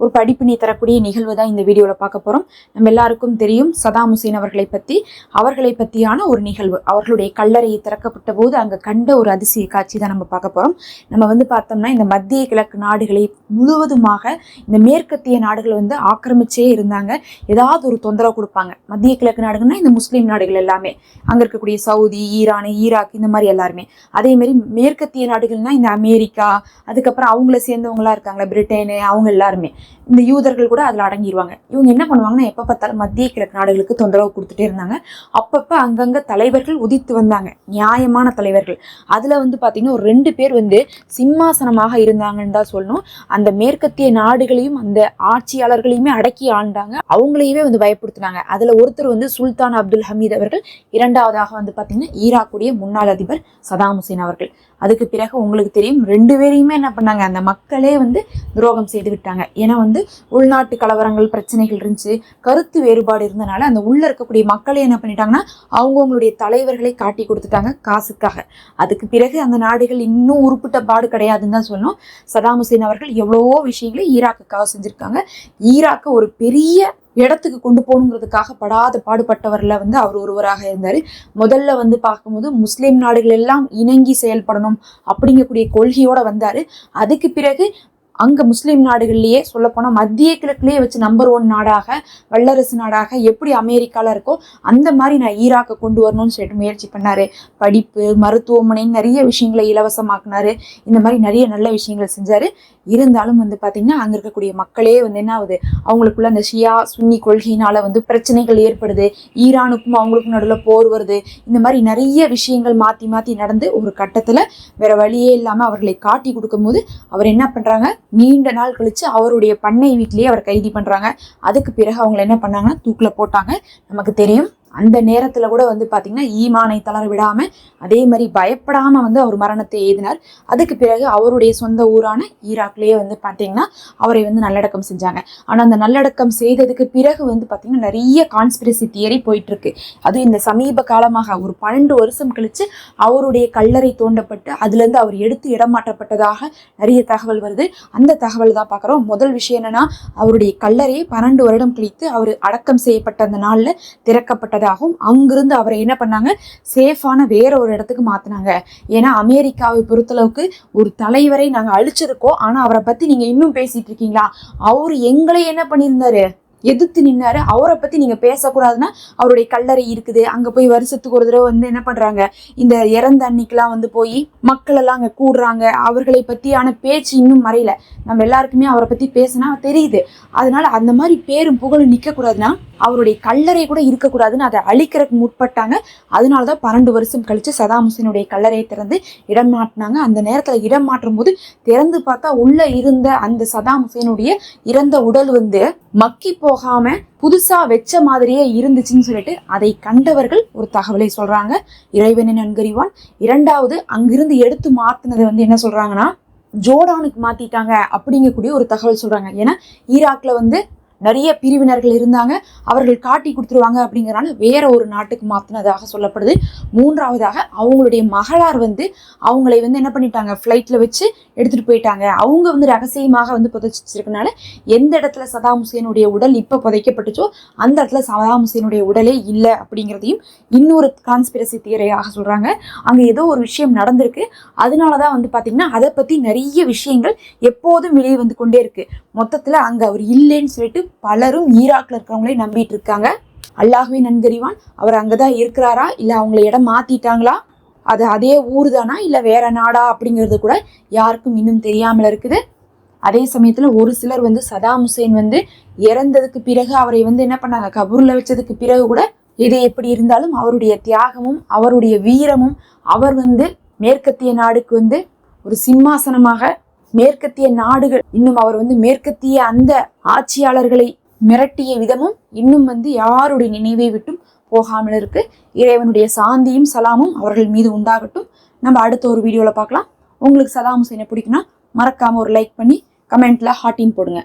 ஒரு படிப்பினை தரக்கூடிய நிகழ்வு தான் இந்த வீடியோவில் பார்க்க போகிறோம் நம்ம எல்லாருக்கும் தெரியும் சதாம் ஹுசேன் அவர்களை பற்றி அவர்களை பற்றியான ஒரு நிகழ்வு. அவர்களுடைய கல்லறை திறக்கப்பட்ட போது அங்கே கண்ட ஒரு அதிசய காட்சி தான் நம்ம பார்க்க போகிறோம் நம்ம வந்து பார்த்தோம்னா இந்த மத்திய கிழக்கு நாடுகளை முழுவதுமாக இந்த மேற்கத்திய நாடுகள் வந்து ஆக்கிரமிச்சே இருந்தாங்க. ஏதாவது ஒரு தொந்தரவு கொடுப்பாங்க. மத்திய கிழக்கு நாடுகள்னா இந்த முஸ்லீம் நாடுகள் எல்லாமே. அங்கே இருக்கக்கூடிய சவுதி ஈரான் ஈராக் இந்த மாதிரி எல்லாருமே. அதேமாரி மேற்கத்திய நாடுகள்னா இந்த அமெரிக்கா அதுக்கப்புறம் அவங்கள சேர்ந்தவங்களா இருக்காங்களா? பிரிட்டனு அவங்க எல்லாருமே. இந்த யூதர்கள் கூட அதில் அடங்கிடுவாங்க இவங்க என்ன பண்ணுவாங்கன்னா எப்போ பார்த்தாலும் மத்திய கிழக்கு நாடுகளுக்கு தொந்தரவு கொடுத்துட்டே இருந்தாங்க. அப்பப்போ அங்கங்கே தலைவர்கள் உதித்து வந்தாங்க. நியாயமான தலைவர்கள். அதில் வந்து பார்த்திங்கன்னா ஒரு ரெண்டு பேர் வந்து சிம்மாசனமாக இருந்தாங்கன்னு தான் சொல்லணும். அந்த மேற்கத்திய நாடுகளையும் அந்த ஆட்சியாளர்களையுமே அடக்கி ஆண்டாங்க. அவங்களையவே வந்து பயப்படுத்தினாங்க. அதில் ஒருத்தர் வந்து சுல்தான் அப்துல் ஹமீத் அவர்கள் இரண்டாவதாக வந்து பார்த்திங்கன்னா ஈராக்குடைய முன்னாள் அதிபர் சதாம் ஹுசேன் அவர்கள். அதுக்கு பிறகு உங்களுக்கு தெரியும் ரெண்டு பேரையுமே என்ன பண்ணாங்க அந்த மக்களே வந்து துரோகம் செய்து விட்டாங்க. ஏன்னா வந்து உள்நாட்டு கலவரங்கள் பிரச்சனைகள் இருந்துச்சு கருத்து வேறுபாடு இருந்தனால அந்த உள்ள இருக்கக்கூடிய மக்களே என்ன பண்ணிட்டாங்கன்னா அவங்கவுங்களுடைய தலைவர்களை காட்டி கொடுத்துட்டாங்க காசுக்காக. அதுக்கு பிறகு அந்த நாடுகள் இன்னும் உருப்பிட்ட பாடு கிடையாதுன்னு தான் சொல்லணும். சதாம் ஹுசேன் அவர்கள் எவ்வளவோ விஷயங்களை ஈராக்குக்காக செஞ்சுருக்காங்க. ஈராக்கை ஒரு பெரிய இடத்துக்கு கொண்டு போகணுங்கிறதுக்காக படாத பாடுபட்டவரில் வந்து அவர் ஒருவராக இருந்தார். முதல்ல வந்து பார்க்கும்போது முஸ்லீம் நாடுகள் எல்லாம் இணங்கி செயல்படணும் அப்படிங்கக்கூடிய கொள்கையோடு வந்தார். அதுக்கு பிறகு அங்கே முஸ்லீம் நாடுகள்லேயே சொல்லப்போனால் மத்திய கிழக்குலேயே வச்சு நம்பர் ஒன் நாடாக வல்லரசு நாடாக எப்படி அமெரிக்காவில் இருக்கோ அந்த மாதிரி நான் ஈராக்கை கொண்டு வரணும்னு சொல்லிட்டு முயற்சி பண்ணார். படிப்பு மருத்துவமனை நிறைய விஷயங்களை இலவசமாக்குனாரு. இந்த மாதிரி நிறைய நல்ல விஷயங்கள் செஞ்சார். இருந்தாலும் வந்து பார்த்திங்கன்னா அங்கே இருக்கக்கூடிய மக்களே வந்து என்ன ஆகுது? அவங்களுக்குள்ள அந்த ஷியா சுன்னி கொள்கையினால் வந்து பிரச்சனைகள் ஏற்படுது. ஈரானுக்கும் அவங்களுக்கும் நடுவில் போர் வருது. இந்த மாதிரி நிறைய விஷயங்கள் மாற்றி மாற்றி நடந்து ஒரு கட்டத்தில் வேறு வழியே இல்லாமல் அவர்களை காட்டி கொடுக்கும்போது அவர் என்ன பண்ணுறாங்க நீண்ட நாள் கழித்து அவருடைய பண்ணை வீட்டிலேயே அவர் கைது பண்ணுறாங்க அதுக்கு பிறகு அவங்கள என்ன பண்ணாங்கன்னா தூக்கில் போட்டாங்க. நமக்கு தெரியும். அந்த நேரத்தில் கூட வந்து பார்த்திங்கன்னா ஈமானை தளர விடாமல் அதே மாதிரி பயப்படாமல் வந்து அவர் மரணத்தை எழுதினார் அதுக்கு பிறகு அவருடைய சொந்த ஊரான ஈராக்லேயே வந்து பார்த்திங்கன்னா அவரை வந்து நல்லடக்கம் செஞ்சாங்க. ஆனால் அந்த நல்லடக்கம் செய்ததுக்கு பிறகு வந்து பார்த்திங்கன்னா நிறைய கான்ஸ்பிரசி தியரி போயிட்டுருக்கு. அதுவும் இந்த சமீப காலமாக ஒரு பன்னெண்டு வருஷம் கழித்து அவருடைய கல்லறை தோண்டப்பட்டு அதுலேருந்து அவர் எடுத்து இடமாற்றப்பட்டதாக நிறைய தகவல் வருது. அந்த தகவல் தான் பார்க்குறோம் முதல் விஷயம் என்னென்னா அவருடைய கல்லறையை பன்னெண்டு வருடம் கழித்து அவர் அடக்கம் செய்யப்பட்ட அந்த நாளில் திறக்கப்பட்ட திறக்கப்பட்டதாகவும் அங்கிருந்து அவரை என்ன பண்ணாங்க? சேஃபான வேற ஒரு இடத்துக்கு மாற்றினாங்க ஏன்னா அமெரிக்காவை பொறுத்தளவுக்கு ஒரு தலைவரை நாங்கள் அழிச்சிருக்கோம். ஆனால் அவரை பற்றி நீங்கள் இன்னும் பேசிட்டு இருக்கீங்களா? அவர் எங்களை என்ன பண்ணியிருந்தாரு? எதிர்த்து நின்னாரு. அவரை பத்தி நீங்க பேசக்கூடாதுன்னா அவருடைய கல்லறை இருக்குது. அங்க போய் வருஷத்துக்கு ஒரு தடவை வந்து என்ன பண்றாங்க? இந்த இறந்த அன்னைக்கெல்லாம் வந்து போய் மக்கள் எல்லாம் அங்க கூடுறாங்க. அவர்களை பத்தியான பேச்சு இன்னும் மறையல. நம்ம எல்லாருக்குமே அவரை பத்தி பேசினா தெரியுது. அதனால அந்த மாதிரி பேரும் புகழும் நிக்க கூடாதுன்னா அவருடைய கல்லறை கூட இருக்கக்கூடாதுன்னு அதை அழிக்கிறதுக்கு முற்பட்டாங்க. அதனால தான் பன்னெண்டு வருஷம் கழித்து சதாம் ஹுசேனுடைய கல்லறையை திறந்து இடம் மாட்டினாங்க. அந்த நேரத்தில் இடம் மாற்றும் போது திறந்து பார்த்தா உள்ளே இருந்த அந்த சதாம் ஹுசேனுடைய இறந்த உடல் வந்து மக்கி போகாம புதுசா வச்ச மாதிரியே இருந்துச்சுன்னு சொல்லிட்டு அதை கண்டவர்கள் ஒரு தகவலை சொல்றாங்க. இறைவனின் நன்கறிவான் இரண்டாவது அங்கிருந்து எடுத்து மாத்தினதை வந்து என்ன சொல்றாங்கன்னா ஜோர்டானுக்கு மாத்திட்டாங்க அப்படிங்கக்கூடிய ஒரு தகவல் சொல்றாங்க. ஏன்னா ஈராக்ல வந்து நிறைய பிரிவினர்கள் இருந்தாங்க. அவர்கள் காட்டி கொடுத்துருவாங்க அப்படிங்கிறனால வேற ஒரு நாட்டுக்கு மாற்றினதாக சொல்லப்படுது. மூன்றாவதாக அவங்களுடைய மகளார் வந்து அவங்களை வந்து என்ன பண்ணிட்டாங்க? ஃப்ளைட்டில் வச்சு எடுத்துகிட்டு போயிட்டாங்க. அவங்க வந்து ரகசியமாக வந்து புதைச்சி வச்சிருக்கனால எந்த இடத்துல சதாம் ஹுசேனுடைய உடல் இப்போ புதைக்கப்பட்டுச்சோ அந்த இடத்துல சதாம் ஹுசேனுடைய உடலே இல்லை அப்படிங்கிறதையும் இன்னொரு கான்ஸ்பிரசி தியரையாக சொல்கிறாங்க அங்கே ஏதோ ஒரு விஷயம் நடந்திருக்கு. அதனால தான் வந்து பார்த்திங்கன்னா அதை பற்றி நிறைய விஷயங்கள் எப்போதும் வெளியே வந்து கொண்டே இருக்கு. மொத்தத்தில் அங்கே அவர் இல்லைன்னு சொல்லிட்டு பலரும் ஈராக்ல இருக்கிறவங்களே நம்பிட்டு இருக்காங்க. அல்லாஹுவே நன்கறிவான் அவர் அங்கதான் இருக்கிறாரா? இல்ல அவங்கள இடம் மாத்திட்டாங்களா? அது அதே ஊர் தானா இல்ல வேற நாடா? அப்படிங்கிறது கூட யாருக்கும் இன்னும் தெரியாமல் இருக்குது. அதே சமயத்துல ஒரு சிலர் வந்து சதாம் ஹுசேன் வந்து இறந்ததுக்கு பிறகு அவரை வந்து என்ன பண்ணாங்க? கபூர்ல வச்சதுக்கு பிறகு கூட இது எப்படி இருந்தாலும் அவருடைய தியாகமும் அவருடைய வீரமும் அவர் வந்து மேற்கத்திய நாடுக்கு வந்து ஒரு சிம்மாசனமாக மேற்கத்திய நாடுகள் இன்னும் அவர் வந்து மேற்கத்திய அந்த ஆட்சியாளர்களை மிரட்டிய விதமும் இன்னும் வந்து யாருடைய நினைவை விட்டும் போகாமல் இருக்கு. இறைவனுடைய சாந்தியும் சலாமும் அவர்கள் மீது உண்டாகட்டும். நம்ம அடுத்த ஒரு வீடியோவில் பார்க்கலாம். உங்களுக்கு சதாம் ஹுசைனை பிடிக்குன்னா மறக்காம ஒரு லைக் பண்ணி கமெண்ட்ல ஹாட்டின் போடுங்க.